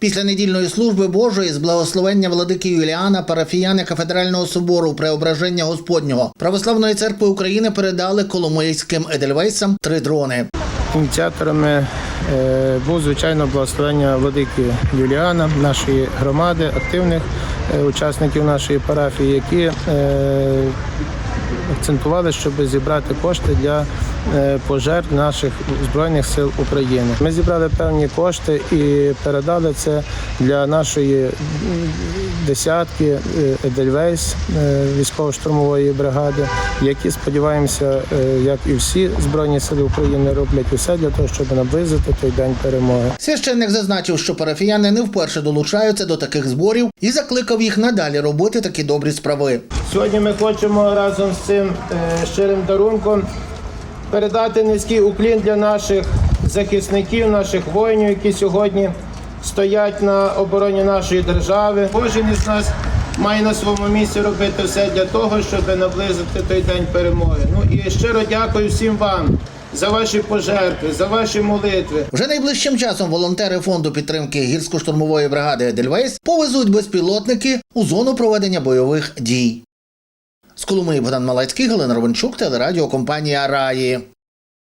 Після недільної служби Божої з благословення владики Юліана парафіяни кафедрального собору Преображення Господнього Православної церкви України передали коломийським едельвейсам три дрони. Ініціаторами е, був звичайно благословення владики Юліана, нашої громади, активних е, учасників нашої парафії, які е, акцентували, щоб зібрати кошти для е, пожертв наших збройних сил України. Ми зібрали певні кошти і передали це для нашої десятки е, Едельвейс е, військово-штурмової бригади, які сподіваємося, е, як і всі збройні сили України роблять усе для того, щоб наблизити той день перемоги. Священник зазначив, що парафіяни не вперше долучаються до таких зборів і закликав їх надалі робити такі добрі справи. Сьогодні ми хочемо разом з цим щирим дарунком передати низький уклін для наших захисників, наших воїнів, які сьогодні стоять на обороні нашої держави. Кожен із нас має на своєму місці робити все для того, щоб наблизити той день перемоги. Ну і щиро дякую всім вам за ваші пожертви, за ваші молитви. Вже найближчим часом волонтери фонду підтримки гірсько-штурмової бригади Едельвейс повезуть безпілотники у зону проведення бойових дій. З Коломиї Богдан Малецький, Галина Ровенчук, телерадіокомпанія Раї.